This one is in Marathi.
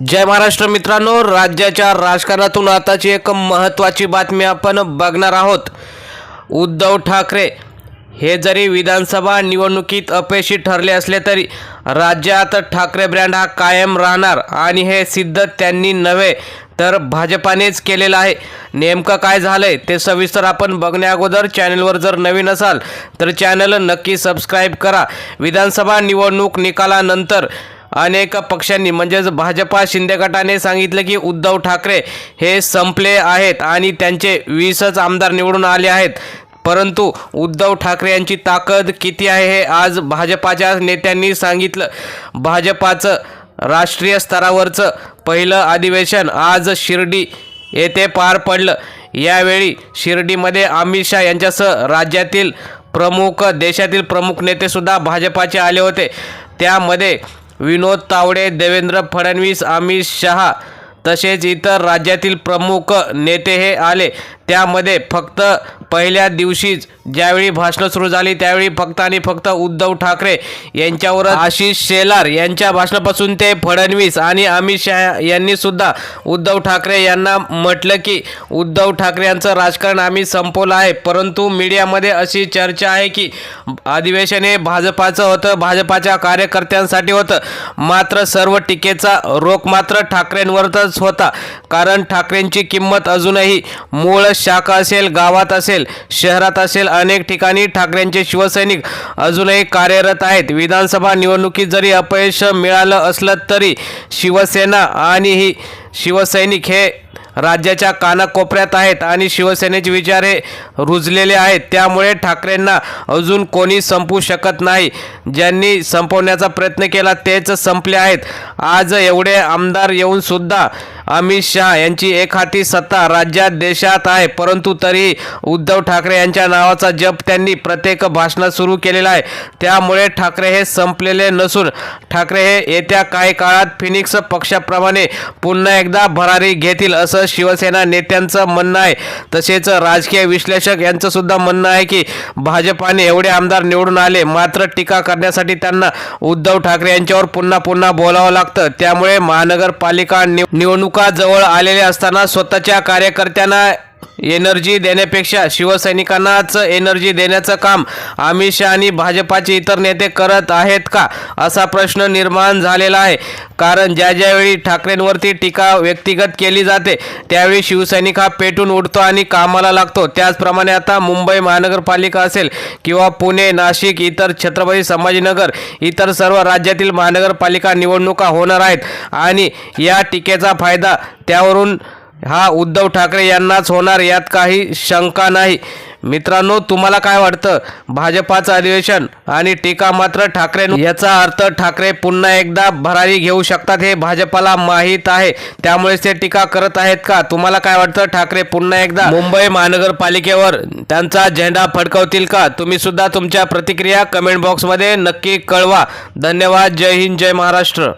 जय महाराष्ट्र मित्रांनो राज्याच्या राजकारणातून आताची एक महत्त्वाची बातमी आपण बघणार आहोत. उद्धव ठाकरे हे जरी विधानसभा निवडणुकीत अपयशी ठरले असले तरी राज्यात ठाकरे ब्रँड हा कायम राहणार आणि हे सिद्ध त्यांनी नव्हे तर भाजपानेच केलेलं आहे. नेमकं काय झालं आहे ते सविस्तर आपण बघण्या अगोदर चॅनलवर जर नवीन असाल तर चॅनल नक्की सबस्क्राईब करा. विधानसभा निवडणूक निकालानंतर अनेक पक्षांनी म्हणजेच भाजपा शिंदे गटाने सांगितलं की उद्धव ठाकरे हे संपले आहेत आणि त्यांचे वीसच आमदार निवडून आले आहेत. परंतु उद्धव ठाकरे यांची ताकद किती आहे हे आज भाजपाच्या नेत्यांनी सांगितलं. भाजपाचं राष्ट्रीय स्तरावरचं पहिलं अधिवेशन आज शिर्डी येथे पार पडलं. यावेळी शिर्डीमध्ये अमित शहा यांच्यासह राज्यातील प्रमुख देशातील प्रमुख नेतेसुद्धा भाजपाचे आले होते. त्यामध्ये विनोद तावडे देवेंद्र फडणवीस अमित शहा तसेच इतर राज्यातील प्रमुख नेते हे आले. त्यामध्ये फक्त पहिल्या दिवशीच ज्यावेळी भाषणं सुरू झाली त्यावेळी फक्त आणि फक्त उद्धव ठाकरे यांच्यावर आशिष शेलार यांच्या भाषणापासून ते फडणवीस आणि अमित शहा यांनी सुद्धा उद्धव ठाकरे यांना म्हटलं की उद्धव ठाकरे यांचं राजकारण आम्ही संपवलं आहे. परंतु मीडियामध्ये अशी चर्चा आहे की अधिवेशन हे भाजपाचं होतं भाजपाच्या कार्यकर्त्यांसाठी होतं. मात्र सर्व टीकेचा रोख मात्र ठाकरेंवरच होता. कारण ठाकरेंची किंमत अजूनही मूळ शाखा असेल गावात असेल शहरात असेल अनेक ठिकाणी ठाकरेंचे शिवसैनिक अजूनही कार्यरत आहेत. विधानसभा निवडणुकीत जरी अपयश मिळालं असलं तरी शिवसेना आणि ही शिवसैनिक हे राज्याच्या कानाकोपऱ्यात आहेत आणि शिवसेनेचे विचार हे रुजलेले आहेत. त्यामुळे ठाकरेंना अजून कोणी संपू शकत नाही. ज्यांनी संपवण्याचा प्रयत्न केला तेच संपले आहेत. आज एवढे आमदार येऊनसुद्धा अमित शहा यांची एक हाती सत्ता राज्यात देशात आहे परंतु तरी उद्धव ठाकरे यांच्या नावाचा जप त्यांनी प्रत्येक भाषणात सुरू केलेला आहे. त्यामुळे ठाकरे हे संपलेले नसून ठाकरे हे येत्या काही काळात फिनिक्स पक्षाप्रमाणे पुन्हा एकदा भरारी घेतील असं शिवसेना नेत्यांचं म्हणणं आहे. तसेच राजकीय विश्लेषक यांचं सुद्धा म्हणणं आहे की भाजपाने एवढे आमदार निवडून आले मात्र टीका करण्यासाठी त्यांना उद्धव ठाकरे यांच्यावर पुन्हा पुन्हा बोलावं लागतं. त्यामुळे महानगरपालिका निव निवडणुका जवळ असताना स्वतःच्या कार्यकर्त्यांना एनर्जी देण्यापेक्षा शिवसैनिकांनाच एनर्जी देण्याचं काम अमित शहा आणि भाजपाचे इतर नेते करत आहेत का असा प्रश्न निर्माण झालेला आहे. कारण ज्या ज्यावेळी ठाकरेंवरती टीका व्यक्तिगत केली जाते त्यावेळी शिवसैनिक हा पेटून उठतो आणि कामाला लागतो. त्याचप्रमाणे आता मुंबई महानगरपालिका असेल किंवा पुणे नाशिक इतर छत्रपती संभाजीनगर इतर सर्व राज्यातील महानगरपालिका निवडणुका होणार आहेत आणि या टीकेचा फायदा त्यावरून हा उद्धव ठाकरे यांनाच होणार यात काही शंका नाही. मित्रांनो तुम्हाला काय वाटतं? भाजपाचं अधिवेशन आणि टीका मात्र ठाकरे याचा अर्थ ठाकरे पुन्हा एकदा भरारी घेऊ शकतात हे भाजपाला माहीत आहे. त्यामुळेच ते टीका करत आहेत का? तुम्हाला काय वाटतं? ठाकरे पुन्हा एकदा मुंबई महानगरपालिकेवर त्यांचा झेंडा फडकवतील का? तुम्ही सुद्धा तुमच्या प्रतिक्रिया कमेंट बॉक्समध्ये नक्की कळवा. धन्यवाद. जय हिंद जय महाराष्ट्र.